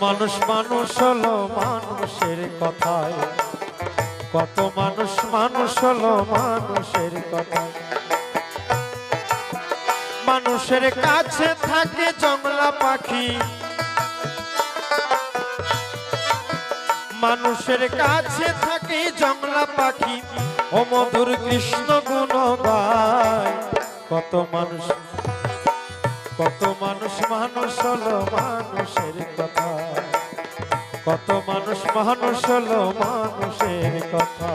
মানুষ মানুষ হলো মানুষের কথায়। কত মানুষ মানুষ হলো মানুষের কথায়। মানুষের কাছে থাকে জংলা পাখি। মানুষের কাছে থাকে জংলা পাখি। ও মধুর কৃষ্ণ গুণ গায়। কত মানুষ কত মানুষ মানুষ হলো মানুষের কথা। কত মানুষ মানুষ হলো মানুষের কথা।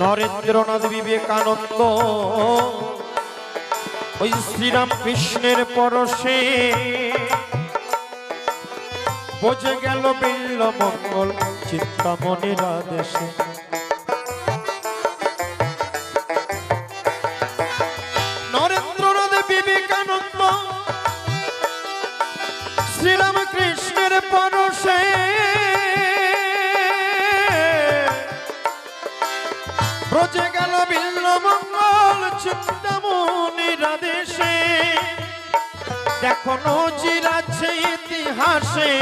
নরেন্দ্রনাথ বিবেকানন্দ ওই শ্রীরাম কৃষ্ণের পরশে বোঝে গেল বিল্ল মঙ্গল চিন্তামণির দেশে ব্রজে গেল বিল্ল মঙ্গল দেখো নজির আছে ইতিহাসে।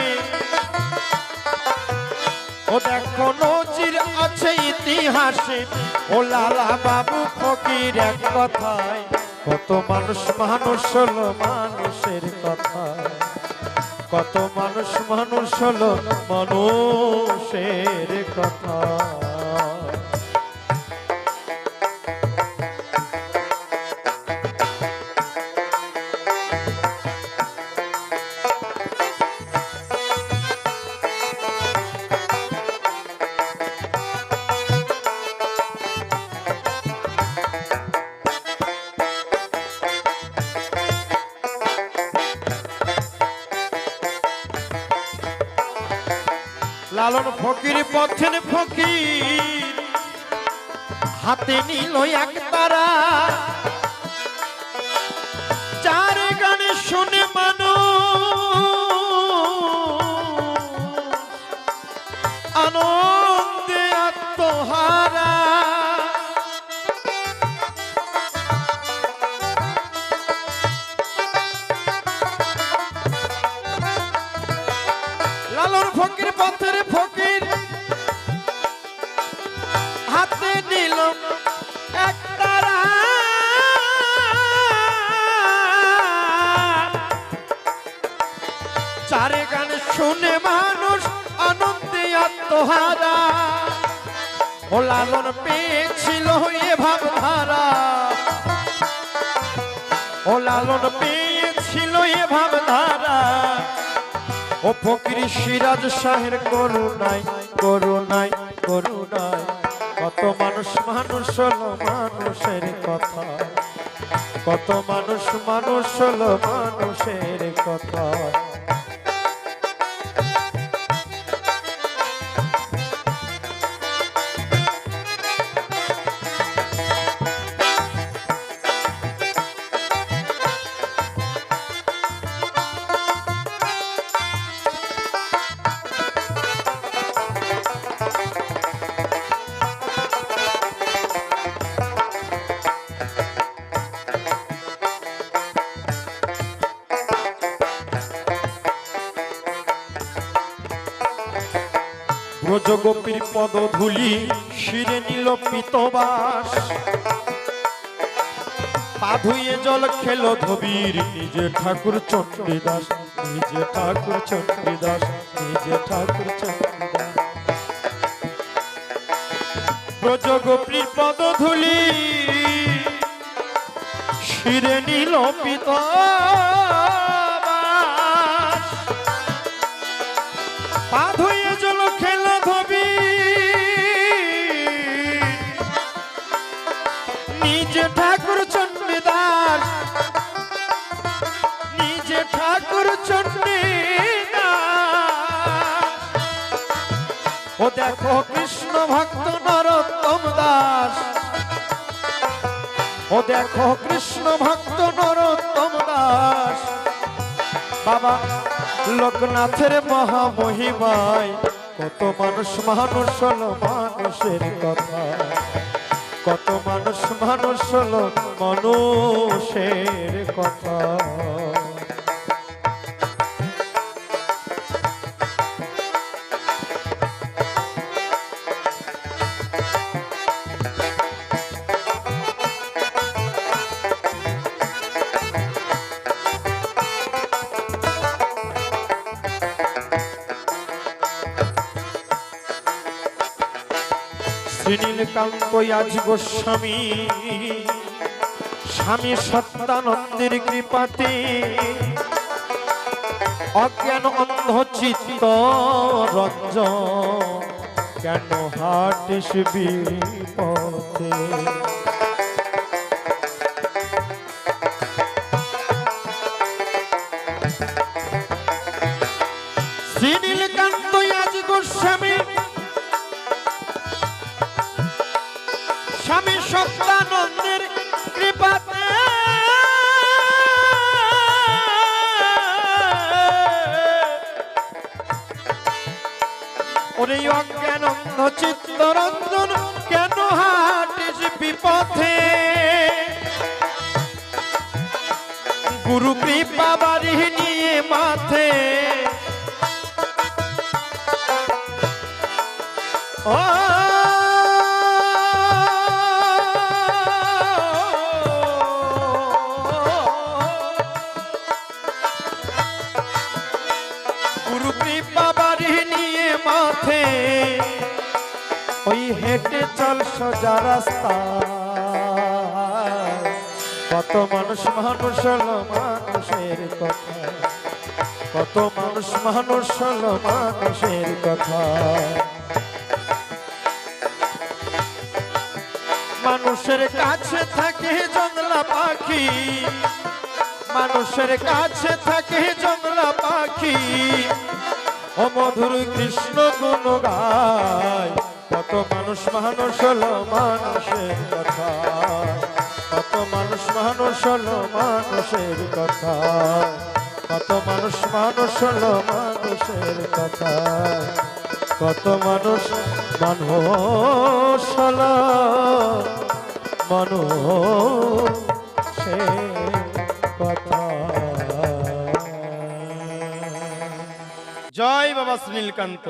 ও দেখো নজির আছে ইতিহাসে। ও লালা বাবু ফকির এক কথায়, কত মানুষ মানুষ হলো মানুষের কথা কত মানুষ মানুষ হলো মানুষের কথা লালন ফকির পথের ফকির। হাতে নিল এক তারা আত্মহারা ও লালন পেয়েছিল এ ভাবধারা ও লালন পেয়েছিল এ ভাবধারা ও ফকির সিরাজ শাহের করুণাই করুণাই করুণাই কত মানুষ মানুষ হলো মানুষের কথা। কত মানুষ মানুষ হলো মানুষের কথা। ব্রজগোপীর পদধূলি শিরে নিল পিতবাস। পা ধুয়ে জল খেলো ধবির, নিজে ঠাকুর চণ্ডীদাস, নিজে ঠাকুর চণ্ডীদাস, নিজে ঠাকুর চণ্ডীদাস। ব্রজগোপীর পদধূলি শিরে নিল পিতবাস। ঠাকুর চণ্ডী ও দেখো কৃষ্ণ ভক্ত নরোত্তম দাস। ও দেখো কৃষ্ণ ভক্ত নরোত্তম দাস। বাবা, লোকনাথের মহামহিমায় কত মানুষ মানুষ হলো মানুষের কথা। কত মানুষ মানুষ হলো মানুষের কথা। শ্রীনীলকান্ত আজ গোস্বামী। স্বামী সত্যানন্দের কৃপাতে অজ্ঞান অন্ধ চিত্ত রঞ্জন কেন হাটিস বিপথে আজ ওরে অজ্ঞানন্দ চিত্তরঞ্জন কেন হাটিস বিপথে? গুরু কৃপা বাড়ি নিয়ে মাথে ও সোজা রাস্তা। কত মানুষ মানুষ হলো মানুষের কথা। কত মানুষ মানুষ হলো মানুষের কথা। মানুষের কাছে থাকে জংলা পাখি। মানুষের কাছে থাকে জংলা পাখি। ও মধুর কৃষ্ণ গুণ গায়। কত মানুষ মানুষ হলো মানুষের কথা। কত মানুষ মানুষ হলো মানুষের কথা। কত মানুষ মানুষ হলো মানুষের কথা। কত মানুষ মানুষ হলো মানুষের কথা। জয় বাবা সুনীলকান্ত।